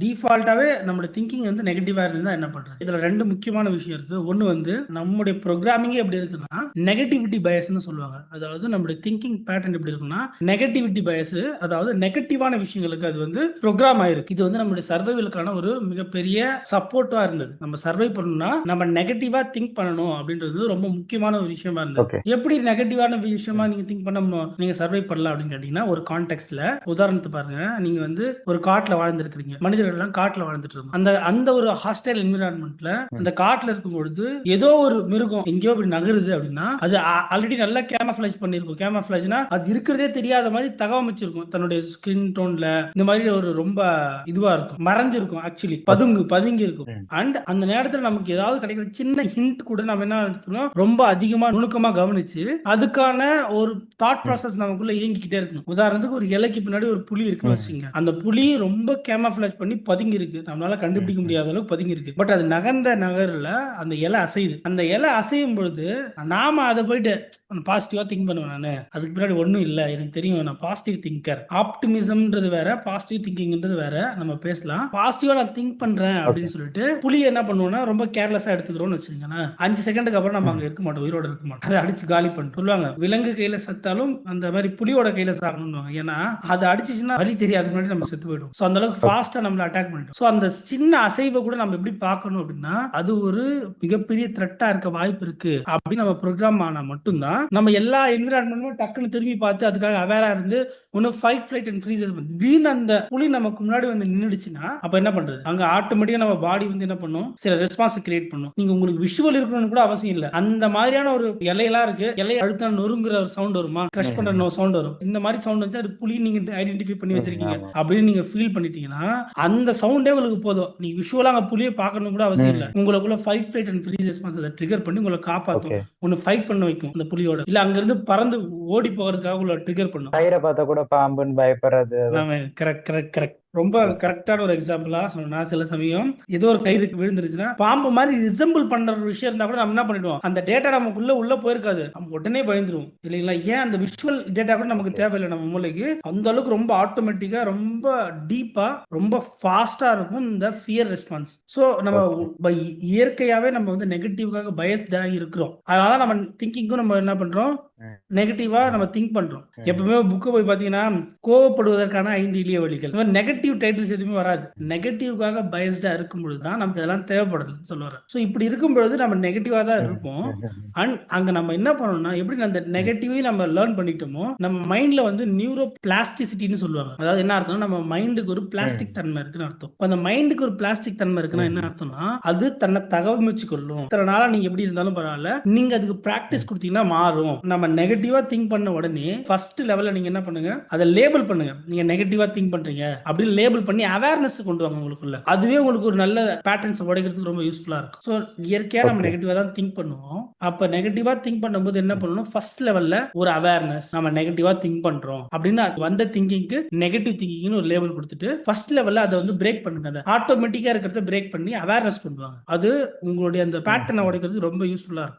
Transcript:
டிஃபால்ட்டாவே நம்மளோட திங்கிங் வந்து நெகட்டிவாக இருந்தால் என்ன பண்ணுறது இதில் ரெண்டு முக்கியமான விஷயம் இருக்குது ஒன்று வந்து நம்முடைய ப்ரோக்ராமிங்கே எப்படி இருக்குன்னா நெகட்டிவிட்டி பயஸ்னு சொல்லுவாங்க. அதாவது நம்மளுடைய திங்கிங் பேட்டர்ன் எப்படி இருக்குன்னா நெகட்டிவிட்டி பயஸ் அதாவது நெகட்டிவான விஷயங்களுக்கு அது வந்து ப்ரோக்ராம் ஆயிருக்கு. இது வந்து நம்மளுடைய சர்வைவலுக்கான ஒரு மிகப்பெரிய சப்போர்ட்டா இருந்தது. நம்ம சர்வை பண்ணணும்னா நம்ம நெகட்டிவா திங்க் பண்ணணும் அப்படின்றது ரொம்ப முக்கியமான ஒரு விஷயமா இருந்தது. எப்படி நெகட்டிவான விஷயமா நீங்க திங்க் பண்ண நீங்க சர்வை பண்ணலாம் அப்படின்னு கேட்டீங்கன்னா ஒரு கான்டெக்ட்ல உதாரணத்தை பாருங்க. நீங்க வந்து ஒரு காட்டுல வாழ்ந்துருக்கீங்க மனிதர்கள் எல்லாம் காட்டுல வாழ்ந்துட்டு இருந்தோம். அந்த அந்த ஒரு ஹாஸ்டைல் என்விரான்மெண்ட்ல அந்த காட்டுல இருக்கும் பொழுது ஏதோ ஒரு மிருகம் எங்கேயோ இப்படி நகருது அப்படின்னா அது ஆல்ரெடி நல்லா கேமஃபிளேஜ் பண்ணிருக்கும் கேமஃபிளேஜ்னா அது இருக்கிறதே தெரியாத மாதிரி தகவமைச்சிருக்கும் தன்னுடைய ஸ்கின் டோன்ல இந்த மாதிரி ஒரு ரொம்ப இதுவா இருக்கும். மறைஞ்சிருக்கும் ஆக்சுவலி பதுங்கு பதுங்கி இருக்கும். அண்ட் அந்த நேரத்துல நமக்கு ஏதாவது கிடைக்கிற சின்ன ஹிண்ட் கூட நம்ம என்ன எடுத்துக்கணும் ரொம்ப அதிகமா நுணுக்கமா கவனிச்சு அதுக்கான ஒரு தாட் ப்ராசஸ் நமக்குள்ள இயங்கிக்கிட்டே இருக்கணும். உதாரணத்துக்கு ஒரு இலைக்கு பின்னாடி ஒரு புலி இருக்குன்னு. வச்சுங்க அந்த புலி ரொம்ப கேமஃபிளேஜ் பண்ணி பதுங்கி இருக்கு நம்மளால கண்டுபிடிக்க. முடியாத அளவுக்கு பதுங்கி இருக்கு பட் அது நகர்ந்த நகர்ல அந்த இலை அசையுது. அந்த இலை அசையும் பொழுது நாம அதை போயிட்டு பாசிட்டிவா திங்க் பண்ணுவேன் நானு. அதுக்கு பின்னாடி ஒண்ணும் இல்ல. எனக்கு தெரியும் நான் பாசிட்டிவ் திங்கர் ஆப்டிமிசம்ன்றது வேற பாசிட்டிவ் திங்கிங்ன்றது வேற. நம்ம பேசலாம். பாசிட்டிவா நான் திங்க் பண்றேன் அப்படின்னு சொல்லிட்டு புலி என்ன பண்ணுவோம்னா ரொம்ப கேர்லெஸ்ஸா எடுத்துக்கிறோம்னு வச்சுக்கோங்களேன். அஞ்சு செகண்டுக்கு அப்புறம் நம்ம அங்க இருக்க மாட்டோம். உயிரோட இருக்க மாட்டோம். அதை அடிச்சு காலி பண்ணிட்டு சொல்லுவாங்க விலங்கு கையில செத்தாலும் அந்த மாதிரி புலியோட கையில சாகணும்னு ஏன்னா அது அடிச்சுச்சுன்னா வலி தெரியாது முன்னாடி நம்ம செத்து போயிடும் சோ அந்த அளவுக்கு ஃபாஸ்டா நம்மள அட்டாக் பண்ணிட்டோம். சோ அந்த சின்ன அசைவை கூட நம்ம எப்படி பார்க்கணும் அப்படின்னா அது ஒரு மிகப்பெரிய த்ரெட்டா இருக்க வாய்ப்பு இருக்கு அப்படின்னு நம்ம ப்ரோக்ராம் ஆனா மட்டும்தான் நம்ம எல்லா என்விரான்மெண்ட்டும் டக்குன்னு திரும்பி பார்த்து அதுக்காக அவேரா இருந்து ஒன்னு ஃபைட் ஃபிளைட் அண்ட் ஃப்ரீஸ் திடீர்னு அந்த புலி நமக்கு முன்னாடி வந்து நின்னுடுச்சுன்னா அப்ப என்ன பண்றது? அங்க ஆட்டோமேட்டிக்கா நம்ம பாடி வந்து என்ன பண்ணும்? சில ரெஸ்பான்ஸ் கிரியேட் பண்ணும். நீங்க உங்களுக்கு விஷுவல் இருக்கணும்னு கூட அவசியம் இல்ல. அந்த மாதிரியான ஒரு இலையெல்லாம் இருக்கு. இலையை அழுத்தா நொறுங்குற ஒரு சவுண்ட் வருமா? கிரஷ் பண்ற சவுண்ட் வரும். இந்த மாதிரி சவுண்ட் வந்து அது புலி நீங்க ஐடென்டிஃபை பண்ணி வச்சிருக்கீங்க. அப்படின்னு நீங்க ஃபீல் பண்ணிட்டீங்கன்னா அந்த சவுண்டே உங்களுக்கு போதும். நீங்க விஷுவலா அங்க புலியை பார்க்கணும் கூட அவசியம். இல்ல. உங்களுக்குள்ள fight flight and freeze response அதை ட்ரிகர் பண்ணி உங்களை காப்பாத்தும். ஓகே. ஒன்னு ஃபைட் பண்ண வைக்கும் அந்த புலியோட. இல்ல அங்க இருந்து பறந்து ஓடி போகிறதுக்காக உங்களை ட்ரிகர் பண்ணும். கயிறை பார்த்தா கூட பாம்புன்னு பயப்படுறது. கரெக்ட் கரெக்ட் கரெக்ட் ரொம்ப கரெக்டான ஒரு எக்ஸாம்பிளா சொன்னா சில சமயம் ஏதோ ஒரு கயிறு விழுந்துருச்சுன்னா பாம்பு மாதிரி ரிசம்பிள் பண்ற ஒரு விஷயம் இருந்தா கூட நம்ம என்ன பண்ணிடுவோம்? அந்த டேட்டா நமக்குள்ள உள்ள போயிருக்காது. நம்ம உடனே பயந்துருவோம். இல்லைங்களா? ஏன் அந்த விஷுவல் டேட்டா கூட நமக்கு தேவையில்லை நம்ம மூளைக்கு? அந்த அளவுக்கு ரொம்ப ஆட்டோமேட்டிக்கா ரொம்ப டீப்பா ரொம்ப ஃபாஸ்டா இருக்கும் இந்த ஃபியர் ரெஸ்பான்ஸ் ஸோ நம்ம இயற்கையாவே நம்ம வந்து நெகட்டிவ்காக பயஸ்டா இருக்கிறோம். அதனால நம்ம திங்கிங்கும் நம்ம என்ன பண்றோம். நெகட்டிவா நம்ம திங்க் பண்றோம். எப்பவுமே புக்கு போய் பாத்தீங்கன்னா கோவப்படுவதற்கான ஐந்து எளிய வழிகள். இந்த நெகட்டிவ் டைட்டில்ஸ் எதுவுமே வராது. நெகட்டிவ்காக பயஸ்டா இருக்கும் பொழுது தான் நமக்கு இதெல்லாம் தேவைப்படுதுன்னு சொல்லுவாரு ஸோ இப்படி இருக்கும் பொழுது நம்ம நெகட்டிவா தான் இருப்போம். அண்ட் அங்க நம்ம என்ன பண்ணணும்னா எப்படி அந்த நெகட்டிவே நம்ம லேர்ன் பண்ணிட்டோமோ நம்ம மைண்ட்ல வந்து நியூரோ பிளாஸ்டிசிட்டின்னு சொல்லுவாங்க. அதாவது என்ன அர்த்தம் நம்ம மைண்டுக்கு ஒரு பிளாஸ்டிக் தன்மை இருக்குன்னு அர்த்தம். அந்த மைண்டுக்கு ஒரு பிளாஸ்டிக் தன்மை இருக்குன்னா என்ன அர்த்தம்னா அது தன்னை தகவமைச்சு கொள்ளும் இத்தனை நாளா நீங்க எப்படி இருந்தாலும் பரவாயில்ல நீங்க அதுக்கு பிராக்டிஸ் கொடுத்தீங்கன்னா மாறும். நம்ம நெகட்டிவா திங்க் பண்ண உடனே ஃபர்ஸ்ட் லெவல்ல நீங்க என்ன பண்ணுங்க? அதை லேபிள் பண்ணுங்க. நீங்க நெகட்டிவா திங்க் பண்றீங்க. அப்படின்னு லேபிள் பண்ணி அவேர்னஸ் கொண்டு வாங்க உங்களுக்குள்ள. அதுவே உங்களுக்கு ஒரு நல்ல பேட்டர்ன்ஸ் உடைக்கிறதுக்கு ரொம்ப யூஸ்ஃபுல்லா இருக்கும். ஸோ இயற்கையா நம்ம Okay. நெகட்டிவா தான் திங்க் பண்ணுவோம். அப்ப நெகட்டிவா திங்க் பண்ணும்போது என்ன பண்ணணும்? ஃபர்ஸ்ட் லெவல்ல ஒரு அவேர்னஸ் நம்ம நெகட்டிவா திங்க் பண்றோம். அப்படின்னு வந்த திங்கிங்க்கு நெகட்டிவ் திங்கிங்னு ஒரு லேபிள் கொடுத்துட்டு ஃபர்ஸ்ட் லெவல்ல அதை வந்து பிரேக் பண்ணுங்க. அதை ஆட்டோமேட்டிக்கா இருக்கிறத பிரேக் பண்ணி அவேர்னஸ் கொண்டு வாங்க. அது உங்களுடைய அந்த பேட்டர்னை உடைக்கிறதுக்கு ரொம்ப யூஸ்ஃபுல்லா இருக்கும்.